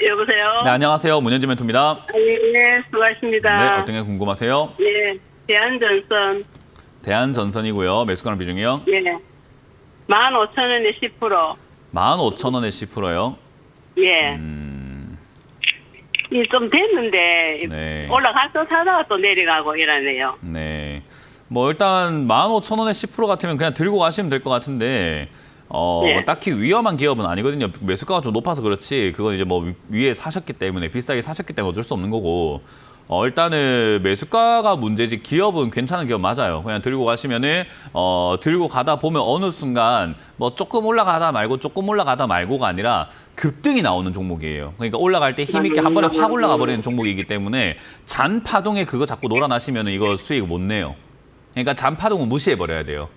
여보세요? 네, 안녕하세요. 문현지 멘토입니다. 아, 예, 네, 수고하십니다. 네, 어떤 게 궁금하세요? 예, 대한전선, 대한전선이고요. 매수가는 비중이요. 예. 15,000원에 10%. 15,000원에 10%요. 예. 음, 이 좀 됐는데, 네. 올라가서 사다가 또 내려가고 이러네요. 네. 뭐 일단 15,000원에 10% 같으면 그냥 들고 가시면 될 것 같은데 어, 네. 뭐 딱히 위험한 기업은 아니거든요. 매수가가 좀 높아서 그렇지. 그건 이제 뭐 위- 위에 사셨기 때문에 비싸게 사셨기 때문에 어쩔 수 없는 거고. 어, 일단은 매수가가 문제지 기업은 괜찮은 기업 맞아요. 그냥 들고 가시면은 어, 들고 가다 보면 어느 순간 뭐 조금 올라가다 말고 조금 올라가다 말고가 아니라 급등이 나오는 종목이에요. 그러니까 올라갈 때 힘있게 한 번에 확 올라가 버리는 종목이기 때문에 잔 파동에 그거 자꾸 놀아나시면 이거 수익 못 내요. 그러니까 잔 파동은 무시해 버려야 돼요.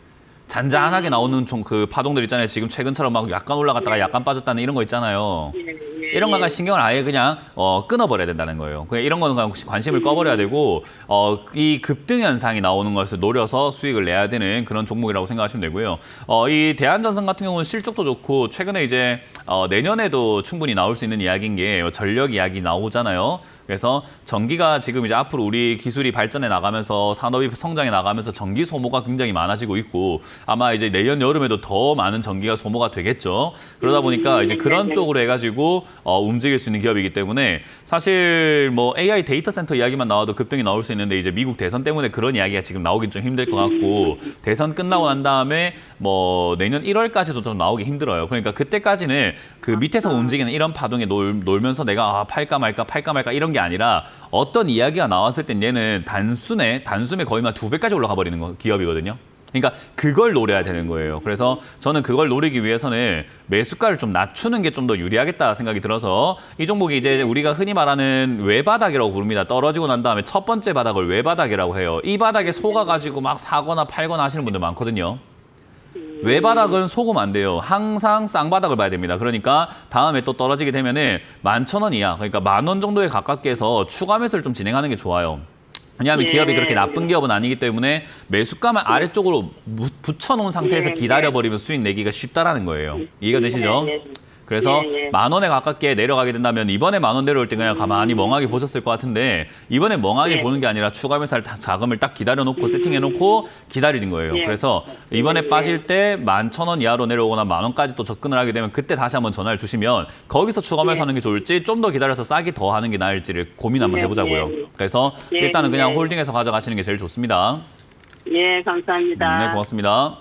잔잔하게 나오는 좀그 파동들 있잖아요. 지금 최근처럼 막 약간 올라갔다가 약간 빠졌다는 이런 거 있잖아요. 이런 거가 예. 신경을 아예 그냥 어, 끊어버려야 된다는 거예요. 그냥 이런 거는 그냥 관심을 꺼버려야 되고 어, 이 급등 현상이 나오는 것을 노려서 수익을 내야 되는 그런 종목이라고 생각하시면 되고요. 어, 이 대한전선 같은 경우는 실적도 좋고 최근에 이제 어, 내년에도 충분히 나올 수 있는 이야기인 게 전력 이야기 나오잖아요. 그래서 전기가 지금 이제 앞으로 우리 기술이 발전해 나가면서 산업이 성장해 나가면서 전기 소모가 굉장히 많아지고 있고 아마 이제 내년 여름에도 더 많은 전기가 소모가 되겠죠. 그러다 보니까 이제 그런 쪽으로 해가지고 어, 움직일 수 있는 기업이기 때문에 사실 뭐 AI 데이터 센터 이야기만 나와도 급등이 나올 수 있는데 이제 미국 대선 때문에 그런 이야기가 지금 나오긴 좀 힘들 것 같고 대선 끝나고 난 다음에 뭐 내년 1월까지도 좀 나오기 힘들어요. 그러니까 그때까지는 그 밑에서 움직이는 이런 파동에 놀, 놀면서 내가 아, 팔까 말까 팔까 말까 이런 게 아니라 어떤 이야기가 나왔을 땐 얘는 단순에 단숨에 거의 막두 배까지 올라가 버리는 거, 기업이거든요. 그러니까 그걸 노려야 되는 거예요. 그래서 저는 그걸 노리기 위해서는 매수가를 좀 낮추는 게 좀 더 유리하겠다 생각이 들어서 이 종목이 이제 우리가 흔히 말하는 외바닥이라고 부릅니다. 떨어지고 난 다음에 첫 번째 바닥을 외바닥이라고 해요. 이 바닥에 속아가지고 막 사거나 팔거나 하시는 분들 많거든요. 외바닥은 속으면 안 돼요. 항상 쌍바닥을 봐야 됩니다. 그러니까 다음에 또 떨어지게 되면은 만천 원 이하, 그러니까 만 원 정도에 가깝게 해서 추가 매수를 좀 진행하는 게 좋아요. 왜냐하면 예. 기업이 그렇게 나쁜 기업은 아니기 때문에 매수가만 아래쪽으로 무- 붙여놓은 상태에서 예, 기다려버리면 수익 내기가 쉽다라는 거예요. 이해가 되시죠? 예, 예. 그래서 예, 예. 만 원에 가깝게 내려가게 된다면 이번에 만원 내려올 때 그냥 가만히 멍하게 보셨을 것 같은데 이번에 멍하게 예. 보는 게 아니라 추가 다- 자금을 딱 기다려놓고 세팅해놓고 기다리는 거예요. 예. 그래서 이번에 예. 빠질 때 만 천 원 이하로 내려오거나 만 원까지 또 접근을 하게 되면 그때 다시 한번 전화를 주시면 거기서 추가 예. 매수하는 게 좋을지 좀 더 기다려서 싸게 더 하는 게 나을지를 고민 한번 예, 해보자고요. 예. 그래서 예, 일단은 그냥 예. 홀딩해서 가져가시는 게 제일 좋습니다. 예, 감사합니다. 네, 고맙습니다.